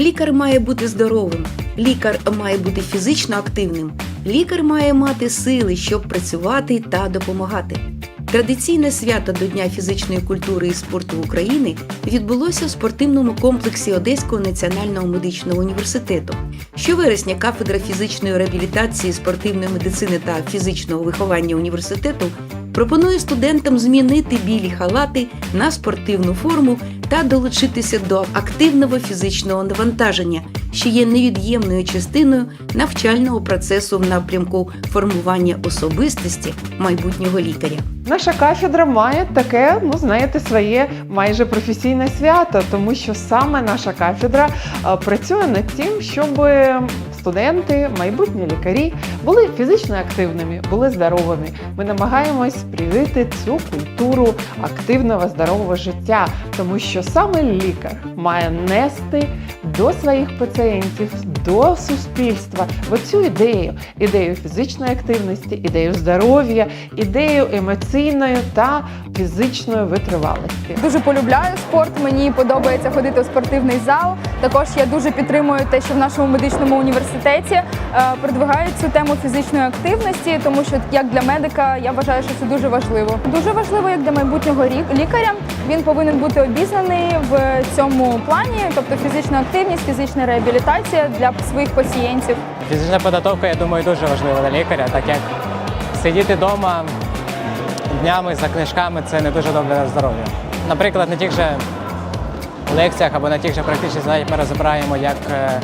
Лікар має бути здоровим, лікар має бути фізично активним, лікар має мати сили, щоб працювати та допомагати. Традиційне свято до Дня фізичної культури і спорту України відбулося в спортивному комплексі Одеського національного медичного університету. Щовересня кафедра фізичної реабілітації, спортивної медицини та фізичного виховання університету пропонує студентам змінити білі халати на спортивну форму та долучитися до активного фізичного навантаження, що є невід'ємною частиною навчального процесу в напрямку формування особистості майбутнього лікаря. Наша кафедра має таке, ну знаєте, своє майже професійне свято, тому що саме наша кафедра працює над тим, щоб студенти, майбутні лікарі були фізично активними, були здоровими. Ми намагаємось привити цю культуру активного здорового життя, тому що саме лікар має нести до своїх пацієнтів, до суспільства в оцю ідею, ідею фізичної активності, ідею здоров'я, ідею емоційної та фізичної витривалості. Дуже полюбляю спорт. Мені подобається ходити у спортивний зал. Також я дуже підтримую те, що в нашому медичному університеті е, продвигають цю тему фізичної активності, тому що як для медика я вважаю, що це дуже важливо. Дуже важливо, як для майбутнього рі- лікаря. Він повинен бути обізнаний в цьому плані, тобто фізична активність, фізична реабілітація для своїх пацієнтів. Фізична підготовка, я думаю, дуже важлива для лікаря, так як сидіти вдома днями за книжками це не дуже добре для здоров'я. Наприклад, на тих же лекціях або на тих же практичних заняттях ми розбираємо, як е,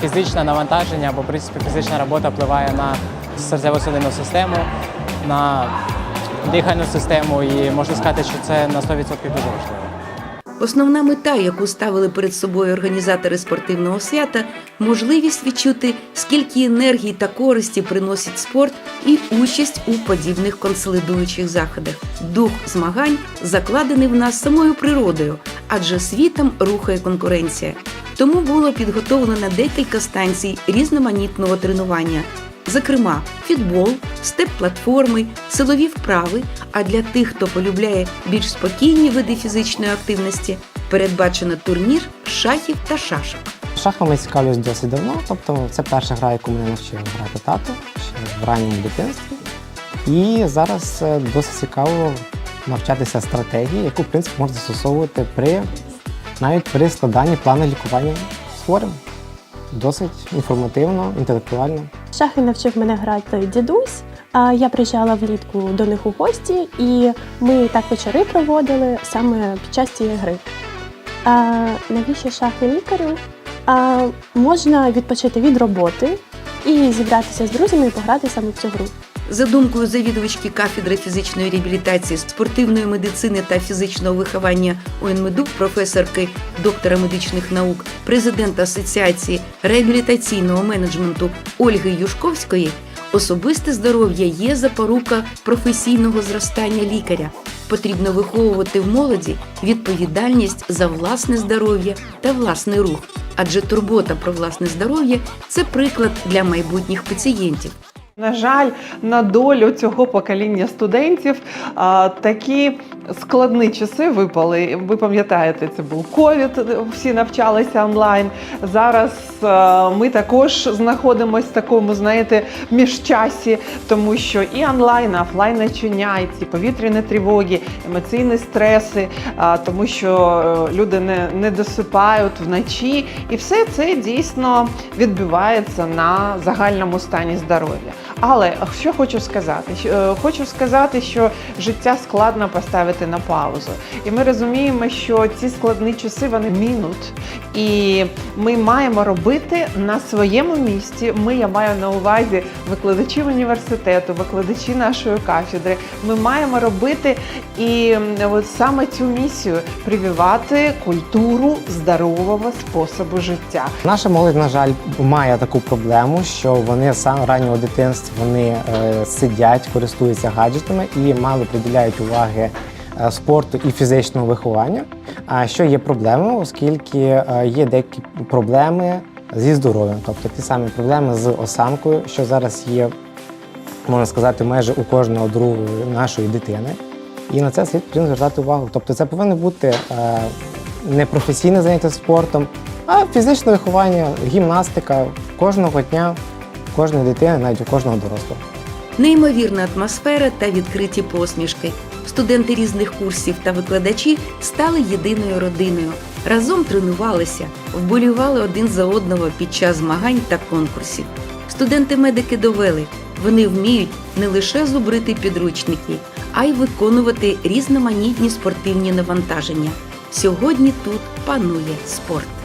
фізичне навантаження або в принципі фізична робота впливає на серцево-судинну систему, на дихальну систему, і можна сказати, що це на 100% дуже важливо. Основна мета, яку ставили перед собою організатори спортивного свята, можливість відчути, скільки енергії та користі приносить спорт і участь у подібних консолідуючих заходах. Дух змагань закладений в нас самою природою, адже світом рухає конкуренція. Тому було підготовлено декілька станцій різноманітного тренування. Зокрема, фітбол, степ-платформи, силові вправи. А для тих, хто полюбляє більш спокійні види фізичної активності, передбачено турнір шахів та шашок. Шахами цікавлюсь досить давно, тобто це перша гра, яку мене навчив грати тато ще в ранньому дитинстві. І зараз е, досить цікаво навчатися стратегії, яку в принципі можна застосовувати при навіть при складанні плану лікування хворим. Досить інформативно, інтелектуально. Шахи навчив мене грати дідусь. Я приїжджала влітку до них у гості, і ми так вечори проводили саме під час цієї гри. Навіщо шахи лікарю? Можна відпочити від роботи і зібратися з друзями і пограти саме в цю гру. За думкою завідувачки кафедри фізичної реабілітації, спортивної медицини та фізичного виховання УНМЕДУ, професорки доктора медичних наук, президента Асоціації реабілітаційного менеджменту Ольги Юшковської, особисте здоров'я є запорука професійного зростання лікаря. Потрібно виховувати в молоді відповідальність за власне здоров'я та власний рух, адже турбота про власне здоров'я це приклад для майбутніх пацієнтів. На жаль, на долю цього покоління студентів а, такі складні часи випали. Ви пам'ятаєте, це був ковід, всі навчалися онлайн. Зараз а, ми також знаходимося в такому, знаєте, міжчасі, тому що і онлайн, і офлайн ці повітряні тривоги, емоційні стреси, а, тому що е, люди не, не досипають вночі, і все це дійсно відбивається на загальному стані здоров'я. Але що хочу сказати? Е, Хочу сказати, що життя складно поставити на паузу. І ми розуміємо, що ці складні часи вони мінуть. І ми маємо робити на своєму місці. Ми, я маю на увазі викладачі університету, викладачі нашої кафедри. Ми маємо робити і от саме цю місію прививати культуру здорового способу життя. Наша молодь, на жаль, має таку проблему, що вони з раннього дитинства вони е, сидять, користуються гаджетами і мало приділяють уваги спорту і фізичному вихованню. А що є проблемою, оскільки е, є деякі проблеми зі здоров'ям, тобто ті самі проблеми з осанкою, що зараз є, можна сказати, майже у кожного другої нашої дитини. І на це слід потрібно звертати увагу. Тобто це повинно бути е, не професійне заняття спортом, А фізичне виховання, гімнастика кожного дня, кожної дитини, навіть у кожного дорослого. Неймовірна атмосфера та відкриті посмішки. Студенти різних курсів та викладачі стали єдиною родиною. Разом тренувалися, вболівали один за одного під час змагань та конкурсів. Студенти-медики довели, вони вміють не лише зубрити підручники, а й виконувати різноманітні спортивні навантаження. Сьогодні тут панує спорт.